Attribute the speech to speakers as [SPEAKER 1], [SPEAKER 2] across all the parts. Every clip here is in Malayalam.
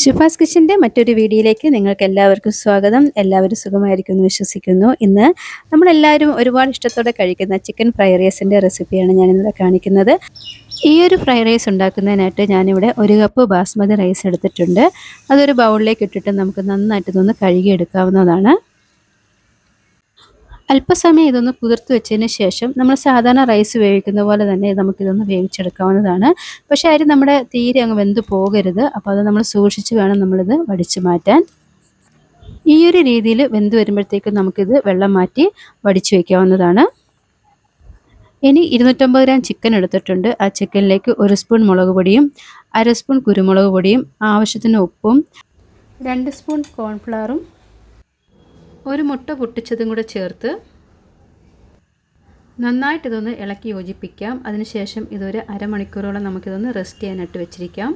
[SPEAKER 1] ഷിഫാസ് കിച്ചന്റെ മറ്റൊരു വീഡിയോയിലേക്ക് നിങ്ങൾക്ക് എല്ലാവർക്കും സ്വാഗതം. എല്ലാവരും സുഖമായിരിക്കുമെന്ന് വിശ്വസിക്കുന്നു. ഇന്ന് നമ്മളെല്ലാവരും ഒരുപാട് ഇഷ്ടത്തോടെ കഴിക്കുന്ന ചിക്കൻ ഫ്രൈഡ് റൈസിന്റെ റെസിപ്പിയാണ് ഞാനിന്നിവിടെ കാണിക്കുന്നത്. ഈ ഒരു ഫ്രൈഡ് റൈസ് ഉണ്ടാക്കുന്നതിനായിട്ട് ഞാനിവിടെ ഒരു കപ്പ് ബാസ്മതി റൈസ് എടുത്തിട്ടുണ്ട്. അതൊരു ബൗളിലേക്ക് ഇട്ടിട്ട് നമുക്ക് നന്നായിട്ട് ഇതൊന്ന് കഴുകിയെടുക്കാവുന്നതാണ്. അല്പസമയം ഇതൊന്ന് കുതിർത്ത് വെച്ചതിന് ശേഷം നമ്മൾ സാധാരണ റൈസ് വേവിക്കുന്ന പോലെ തന്നെ നമുക്കിതൊന്ന് വേവിച്ചെടുക്കാവുന്നതാണ്. പക്ഷേ അരി നമ്മുടെ തീരെ അങ്ങ് വെന്ത് പോകരുത്. അപ്പോൾ അത് നമ്മൾ സൂക്ഷിച്ച് വേണം നമ്മളിത് വടിച്ചു മാറ്റാൻ. ഈ ഒരു രീതിയിൽ വെന്ത് വരുമ്പോഴത്തേക്കും നമുക്കിത് വെള്ളം മാറ്റി വടിച്ചു വയ്ക്കാവുന്നതാണ് ഇനി ഇരുന്നൂറ്റമ്പത് ഗ്രാം ചിക്കൻ എടുത്തിട്ടുണ്ട്. ആ ചിക്കനിലേക്ക് ഒരു സ്പൂൺ മുളക് പൊടിയും അര സ്പൂൺ കുരുമുളക് പൊടിയും ആവശ്യത്തിന് ഉപ്പും രണ്ട് സ്പൂൺ കോൺഫ്ലവറും ഒരു മുട്ട പൊട്ടിച്ചതും കൂടെ ചേർത്ത് നന്നായിട്ട് ഇതൊന്ന് ഇളക്കി യോജിപ്പിക്കാം. അതിനുശേഷം ഇതൊരു അരമണിക്കൂറോളം നമുക്കിതൊന്ന് റെസ്റ്റ് ചെയ്യാനായിട്ട് വെച്ചിരിക്കാം.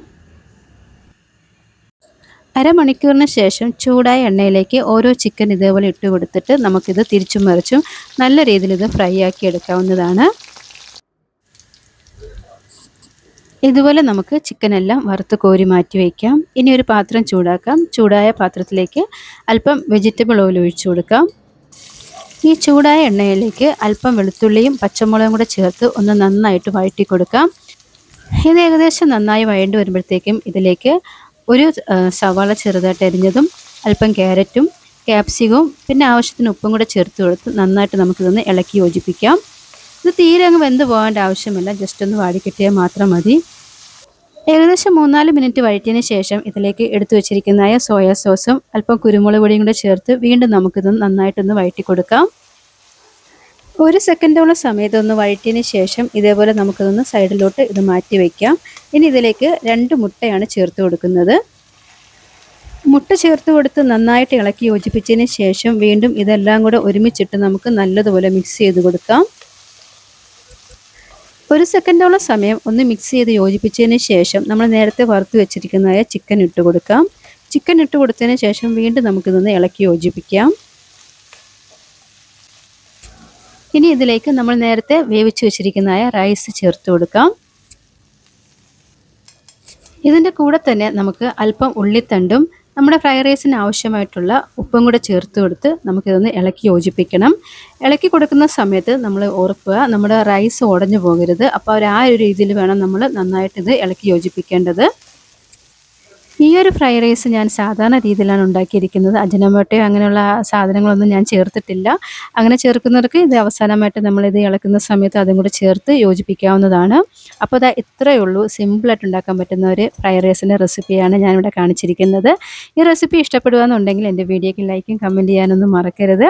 [SPEAKER 1] അരമണിക്കൂറിന് ശേഷം ചൂടായ എണ്ണയിലേക്ക് ഓരോ ചിക്കൻ ഇതേപോലെ ഇട്ട് കൊടുത്തിട്ട് നമുക്കിത് തിരിച്ചും മറിച്ചും നല്ല രീതിയിൽ ഇത് ഫ്രൈ ആക്കി എടുക്കാവുന്നതാണ്. ഇതുപോലെ നമുക്ക് ചിക്കനെല്ലാം വറുത്ത് കോരി മാറ്റി വയ്ക്കാം. ഇനി ഒരു പാത്രം ചൂടാക്കാം. ചൂടായ പാത്രത്തിലേക്ക് അല്പം വെജിറ്റബിൾ ഓയിൽ ഒഴിച്ചു കൊടുക്കാം. ഈ ചൂടായ എണ്ണയിലേക്ക് അല്പം വെളുത്തുള്ളിയും പച്ചമുളകും കൂടെ ചേർത്ത് ഒന്ന് നന്നായിട്ട് വഴറ്റി കൊടുക്കാം. ഇത് ഏകദേശം നന്നായി വഴണ്ടി വരുമ്പോഴത്തേക്കും ഇതിലേക്ക് ഒരു സവാള ചെറുതായിട്ട് അരിഞ്ഞതും അല്പം ക്യാരറ്റും ക്യാപ്സികവും പിന്നെ ആവശ്യത്തിന് ഉപ്പും കൂടെ ചേർത്ത് കൊടുത്ത് നന്നായിട്ട് നമുക്കിതൊന്ന് ഇളക്കി യോജിപ്പിക്കാം. ഇത് തീരെ അങ്ങ് വെന്ത് പോകേണ്ട ആവശ്യമില്ല. ജസ്റ്റ് ഒന്ന് വാടിക്കിട്ടിയാൽ മാത്രം മതി. ഏകദേശം മൂന്നാൽ മിനിറ്റ് വഴറ്റിയതിന് ശേഷം ഇതിലേക്ക് എടുത്തു വെച്ചിരിക്കുന്നതായ സോയാ സോസും അല്പം കുരുമുളക് പൊടിയും കൂടെ ചേർത്ത് വീണ്ടും നമുക്കിത് നന്നായിട്ടൊന്ന് വഴറ്റി കൊടുക്കാം ഒരു സെക്കൻഡോളം സമയത്ത് ഒന്ന് വഴറ്റിയതിന് ശേഷം ഇതേപോലെ നമുക്കിതൊന്ന് സൈഡിലോട്ട് ഇത് മാറ്റി വയ്ക്കാം ഇനി ഇതിലേക്ക് രണ്ട് മുട്ടയാണ് ചേർത്ത് കൊടുക്കുന്നത്. മുട്ട ചേർത്ത് കൊടുത്ത് നന്നായിട്ട് ഇളക്കി യോജിപ്പിച്ചതിന് ശേഷം വീണ്ടും ഇതെല്ലാം കൂടെ ഒരുമിച്ചിട്ട് നമുക്ക് നല്ലതുപോലെ മിക്സ് ചെയ്ത് കൊടുക്കാം. ഒരു സെക്കൻഡോളം സമയം ഒന്ന് മിക്സ് ചെയ്ത് യോജിപ്പിച്ചതിന് ശേഷം നമ്മൾ നേരത്തെ വറുത്ത് വെച്ചിരിക്കുന്നതായ ചിക്കൻ ഇട്ട് കൊടുക്കാം. ചിക്കൻ ഇട്ട് കൊടുത്തതിന് ശേഷം വീണ്ടും നമുക്കിതൊന്ന് ഇളക്കി യോജിപ്പിക്കാം. ഇനി ഇതിലേക്ക് നമ്മൾ നേരത്തെ വേവിച്ച് വെച്ചിരിക്കുന്നതായ റൈസ് ചേർത്ത് കൊടുക്കാം. ഇതിന്റെ കൂടെ തന്നെ നമുക്ക് അല്പം ഉള്ളിത്തണ്ടും നമ്മുടെ ഫ്രൈഡ് റൈസിന് ആവശ്യമായിട്ടുള്ള ഉപ്പും കൂടെ ചേർത്ത് കൊടുത്ത് നമുക്കിതൊന്ന് ഇളക്കി യോജിപ്പിക്കണം. ഇളക്കി കൊടുക്കുന്ന സമയത്ത് നമ്മൾ ഓർക്കുക നമ്മുടെ റൈസ് ഉടഞ്ഞു പോകരുത്. അപ്പോൾ ആ ഒരു രീതിയിൽ വേണം നമ്മൾ നന്നായിട്ട് ഇത് ഇളക്കി യോജിപ്പിക്കേണ്ടത്. ഈ ഒരു ഫ്രൈഡ് റൈസ് ഞാൻ സാധാരണ രീതിയിലാണ് ഉണ്ടാക്കിയിരിക്കുന്നത്. അജിനമോട്ടയോ അങ്ങനെയുള്ള സാധനങ്ങളൊന്നും ഞാൻ ചേർത്തിട്ടില്ല. അങ്ങനെ ചേർക്കുന്നവർക്ക് ഇത് അവസാനമായിട്ട് നമ്മളിത് ഇളക്കുന്ന സമയത്ത് അതും കൂടെ ചേർത്ത് യോജിപ്പിക്കാവുന്നതാണ്. അപ്പോൾ അത് ഇത്രയേ ഉള്ളൂ. സിമ്പിളായിട്ട് ഉണ്ടാക്കാൻ പറ്റുന്ന ഒരു ഫ്രൈ റൈസിന്റെ റെസിപ്പിയാണ് ഞാനിവിടെ കാണിച്ചിരിക്കുന്നത്. ഈ റെസിപ്പി ഇഷ്ടപ്പെടുക എന്നുണ്ടെങ്കിൽ എന്റെ വീഡിയോയ്ക്ക് ലൈക്കും കമന്റ് ചെയ്യാനൊന്നും മറക്കരുത്.